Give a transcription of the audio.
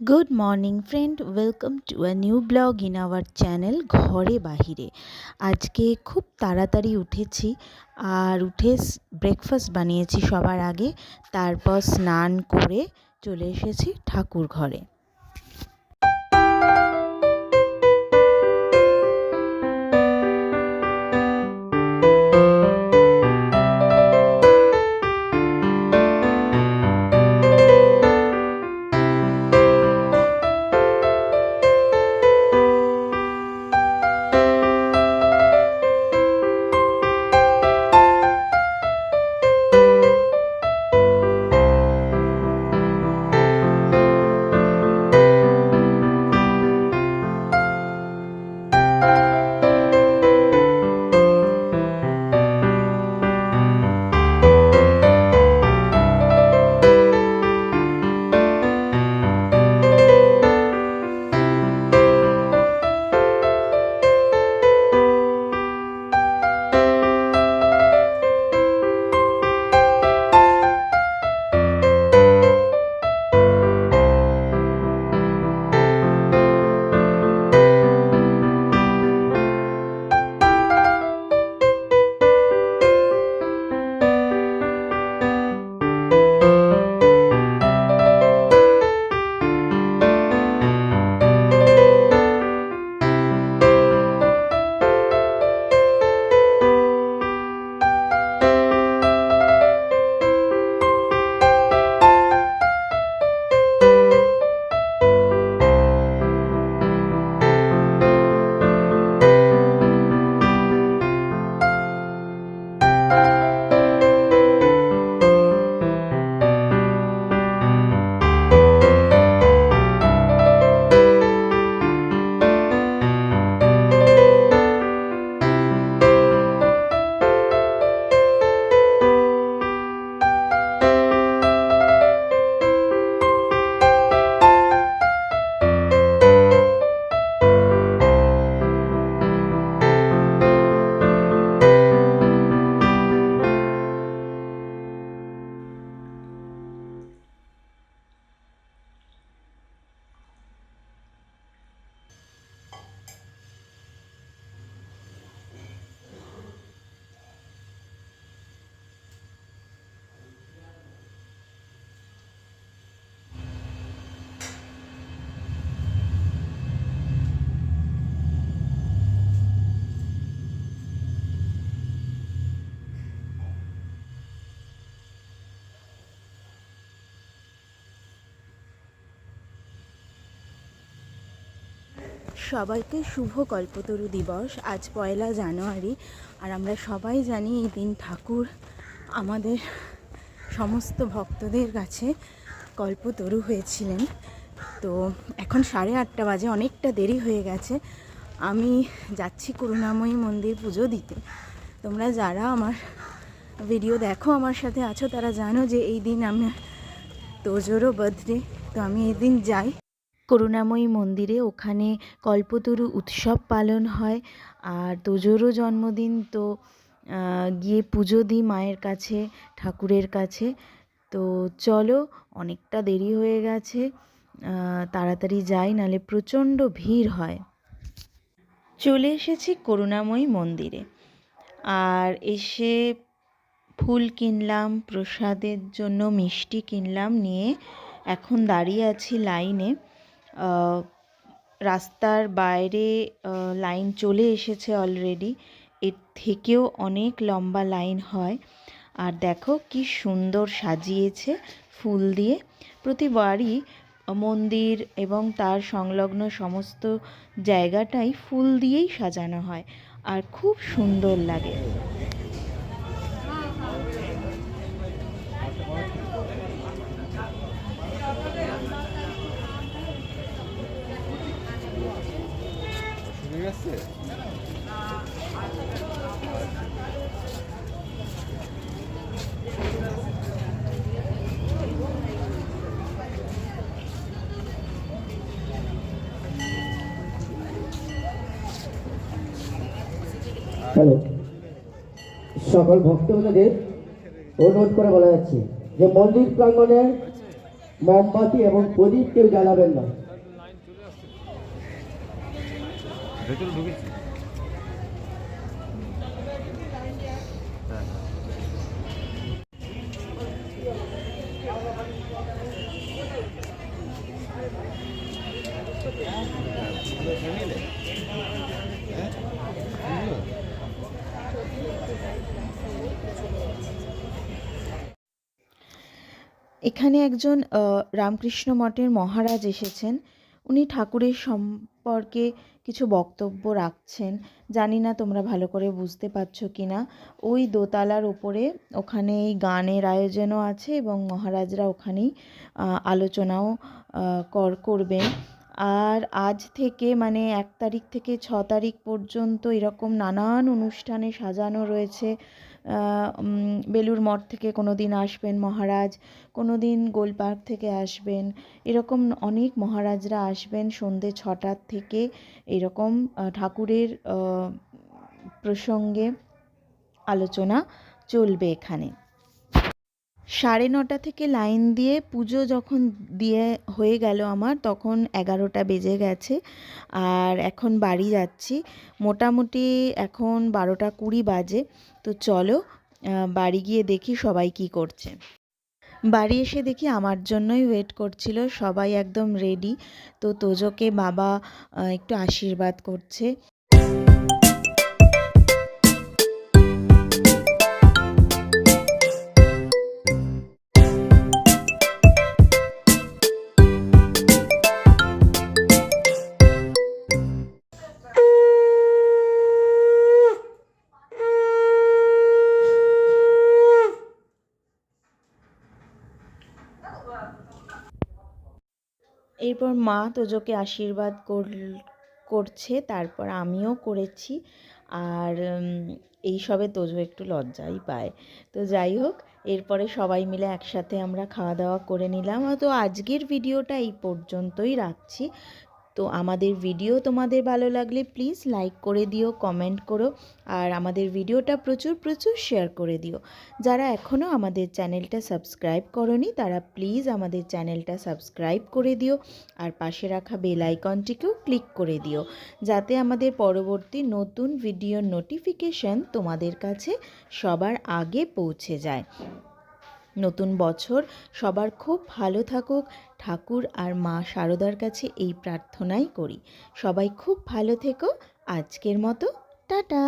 Good morning friend welcome to a new blog in our channel Ghore Baire আজকে খুব তাড়াতাড়ি উঠেছি আর উঠে ব্রেকফাস্ট বানিয়েছি সবার আগে। তারপর স্নান করে চলে এসেছি ঠাকুর ঘরে। সবাইকে শুভ কল্পতরু দিবস। আজ পয়লা জানুয়ারি, আর আমরা সবাই জানি এই দিন ঠাকুর আমাদের সমস্ত ভক্তদের কাছে কল্পতরু হয়েছিলেন। তো এখন সাড়ে আটটা বাজে, অনেকটা দেরি হয়ে গেছে। আমি যাচ্ছি করুণাময়ী মন্দির পুজো দিতে। তোমরা যারা আমার ভিডিও দেখো আমার সাথে আছো, তারা জানো যে এই দিন আমি তোজোরও বার্থডে, তো আমি এই দিন যাই। করুণাময়ী মন্দিরে ওখানে কল্পতরু উৎসব পালন হয়। আর তোজোরও জন্মদিন তো গিয়ে পুজো দিই মায়ের কাছে, ঠাকুরের কাছে। তো চলো, অনেকটা দেরি হয়ে গেছে তাড়াতাড়ি যাই, নালে প্রচণ্ড ভিড় হয়। চলে এসেছি করুণাময়ী মন্দিরে। আর এসে ফুল কিনলাম, প্রসাদের জন্য মিষ্টি কিনলাম, নিয়ে এখন দাঁড়িয়ে আছি লাইনে। রাস্তার বাইরে লাইন চলে এসেছে অলরেডি এর থেকেও অনেক লম্বা লাইন হয়। আর দেখো কি সুন্দর সাজিয়েছে ফুল দিয়ে। প্রতিবারই মন্দির এবং তার সংলগ্ন সমস্ত জায়গাটাই ফুল দিয়েই সাজানো হয়। আর খুব সুন্দর লাগে। গেছে হ্যালো। সকল ভক্তবৃন্দদের অনুরোধ করে বলা যাচ্ছে যে মন্দির প্রাঙ্গণে মোমবাতি এবং প্রদীপ কেউ জ্বালাবেন না। ভেতরে ঢুকেছি। এখানে একজন রামকৃষ্ণ মঠের মহারাজ এসেছেন। উনি ঠাকুরের সম্পর্কে কিছু বক্তব্য রাখছেন। জানি না তোমরা ভালো করে বুঝতে পারছ কি না ওই দোতলার ওপরে ওখানে এই গানের আয়োজনও আছে এবং মহারাজরা ওখানেই আলোচনাও কর, করবেন। আর আজ থেকে মানে এক তারিখ থেকে ছ তারিখ পর্যন্ত এরকম নানান অনুষ্ঠানে সাজানো রয়েছে। বেলুর মঠ থেকে কোনো দিন আসবেন মহারাজ কোনো দিন গোলপার্ক থেকে আসবেন। এরকম অনেক মহারাজরা আসবেন সন্ধে ছটার থেকে এরকম ঠাকুরের প্রসঙ্গে আলোচনা চলবে এখানে। সাড়ে নটা থেকে লাইন দিয়ে পুজো যখন দিয়ে হয়ে গেল আমার, তখন এগারোটা বেজে গেছে। আর এখন বাড়ি যাচ্ছি। মোটামুটি এখন বারোটা কুড়ি বাজে। তো চলো বাড়ি গিয়ে দেখি সবাই কি করছে। বাড়ি এসে দেখি আমার জন্যই ওয়েট করছিল, সবাই একদম রেডি। তো তোজোকে বাবা একটু আশীর্বাদ করছে। এরপর মা তোজোকে আশীর্বাদ কর- করছে, তারপর আমিও করেছি। আর এই সবে তোজো একটু লজ্জাই পায়। তো যাই হোক, এরপরে সবাই মিলে একসাথে আমরা খাওয়া দাওয়া করে নিলাম। তো আজকের ভিডিওটা এই পর্যন্তই রাখছি। তো আমাদের ভিডিও তোমাদের ভালো লাগলে প্লিজ লাইক করে দিও কমেন্ট করো আর আমাদের ভিডিওটা প্রচুর প্রচুর শেয়ার করে দিও। যারা এখনও আমাদের চ্যানেলটা সাবস্ক্রাইব করনি, তারা প্লিজ আমাদের চ্যানেলটা সাবস্ক্রাইব করে দিও আর পাশে রাখা বেল আইকনটিকেও ক্লিক করে দিও, যাতে আমাদের পরবর্তী নতুন ভিডিওর নোটিফিকেশন তোমাদের কাছে সবার আগে পৌঁছে যায়। নতুন বছর, সবার খুব ভালো থাকুক। ঠাকুর আর মা শারদার কাছে এই প্রার্থনাই করি। সবাই খুব ভালো থেকো। আজকের মতো, টাটা।